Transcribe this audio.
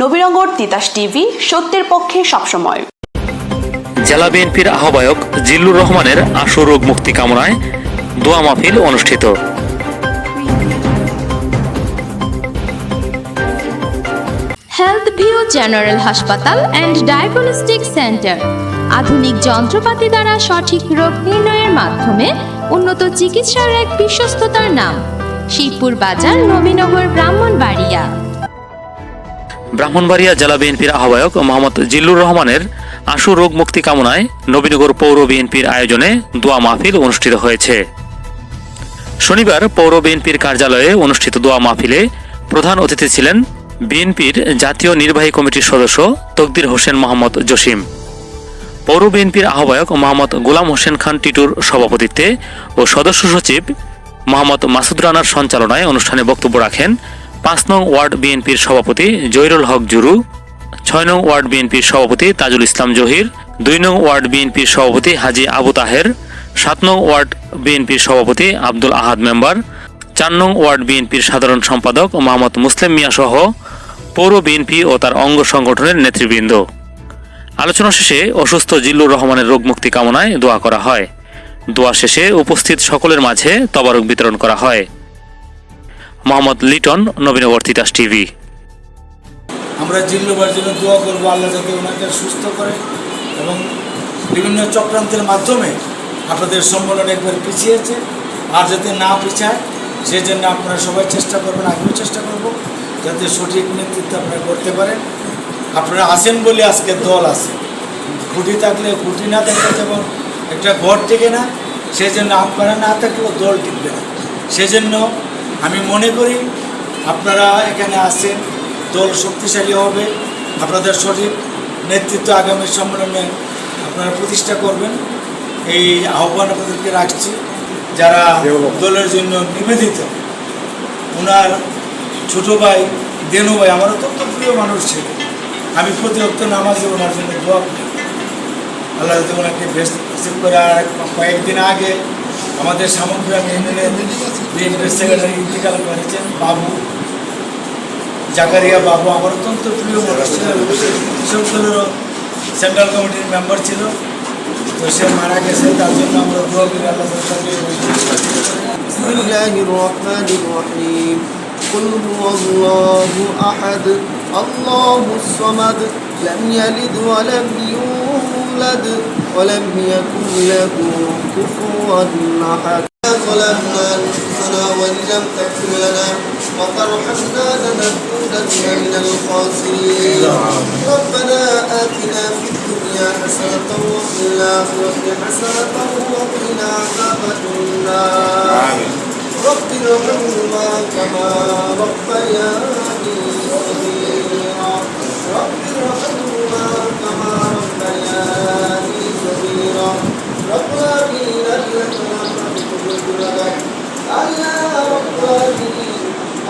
Nabinagar Titas TV সত্যের পক্ষে সবসময়। জেলা বিএনপির আহ্বায়ক জিল্লুর রহমানের আশু রোগ মুক্তি কামনায় দোয়া মাহফিল অনুষ্ঠিত। হেলথ ভিউ জেনারেল হাসপাতাল অ্যান্ড ডায়াগনস্টিক সেন্টার আধুনিক যন্ত্রপাতি দ্বারা সঠিক রোগ নির্ণয়ের মাধ্যমে উন্নত চিকিৎসার এক বিশ্বস্ততার নাম শিবপুর বাজার নবীনগর ব্রাহ্মণবাড়িয়া। ব্রাহ্মণবাড়িয়া জেলা বিএনপির আহ্বায়ক মোহাম্মদ জিল্লুর রহমানের আশু রোগ মুক্তি কামনায় নবীনগর পৌর বিএনপির আয়োজনে দোয়া মাহফিল অনুষ্ঠিত হয়েছে। শনিবার পৌর বিএনপির কার্যালয়ে অনুষ্ঠিত দোয়া মাহফিলে প্রধান অতিথি ছিলেন বিএনপির জাতীয় নির্বাহী কমিটির সদস্য তকদির হোসেন মোহাম্মদ জসিম। পৌর বিএনপির আহ্বায়ক মোহাম্মদ গোলাম হোসেন খান টিটুর সভাপতিত্বে ও সদস্য সচিব মোহাম্মদ মাসুদ রানার সঞ্চালনায় অনুষ্ঠানে বক্তব্য রাখেন পাঁচ নং ওয়ার্ড বিএনপির সভাপতি জয়রুল হক জুরু, ছয় নং ওয়ার্ড বিএনপির সভাপতি তাজুল ইসলাম জহির, দুই নং ওয়ার্ড বিএনপির সভাপতি হাজি আবু তাহের, সাত নং ওয়ার্ড বিএনপির সভাপতি আব্দুল আহাদ মেম্বার, চার নং ওয়ার্ড বিএনপির সাধারণ সম্পাদক মোহাম্মদ মুসলিম মিয়া সহ পৌর বিএনপি ও তার অঙ্গ সংগঠনের নেতৃবৃন্দ। আলোচনা শেষে অসুস্থ জিল্লুর রহমানের রোগ মুক্তি কামনায় দোয়া করা হয়। দোয়া শেষে উপস্থিত সকলের মাঝে তবারক বিতরণ করা হয়। মোহাম্মদ লিটন নবীনগর তিতাস টিভি। আমরা জিল্লুবার জন্য দোয়া করব আল্লাহ যাতে ওনাকে সুস্থ করে এবং বিভিন্ন চক্রান্তের মাধ্যমে আপনাদের সম্মেলন একবার পিছিয়েছে। আর যাতে না পিছায় সেই জন্য আপনারা সবাই চেষ্টা করবেন, আমিও চেষ্টা করব যাতে সঠিক নেতৃত্ব আপনারা করতে পারেন। আপনারা আসেন বলে আজকে দল আছে। খুঁটি থাকলে খুঁটি না থাকলে যেমন একটা ঘর টিকে না সেই জন্য আপনারা না থাকলেও দল টিকবে না। সেজন্য আমি মনে করি আপনারা এখানে আসেন দল শক্তিশালী হবে, আপনাদের সঠিক নেতৃত্ব আগামী সম্মেলনে আপনারা প্রতিষ্ঠা করবেন। এই আহ্বান আপনাদেরকে রাখছি, যারা দলের জন্য নিবেদিত। ওনার ছোট ভাই, দেনু ভাই, আমার অত্যন্ত প্রিয় মানুষ ছিল। আমি প্রতি অক্ত নামাজে ওনার জন্য দোয়া আল্লাহ ওনাকে বেশ করে আর কয়েকদিন আগে আমাদের সামগ্রাম ইউনিয়নের বিএনপির সেক্রেটারি ইন্তিকাল করেছেন বাবু জাকারিয়া বাবু আমার অত্যন্ত প্রিয় মানুষ ছিল কৃষক দলেরও সেন্ট্রাল কমিটির মেম্বার ছিল তো সে মারা গেছে তার জন্য আমরা দোয়া করি আল্লাহ তাকে بسم الله الرحمن الرحيم قل هو الله أحد الله الصمد لم يلد ولم يولد ولم يكن له كفوا أحد. ظلمنا أنفسنا وإن لم تغفر لنا وترحمنا لنكونن من الخاسرين. ربنا آتنا في الدنيا حسنة وفي الآخرة حسنة وقنا عذاب النار. رب ارحمهما كما ربياني صغيرا. رب ارحمهما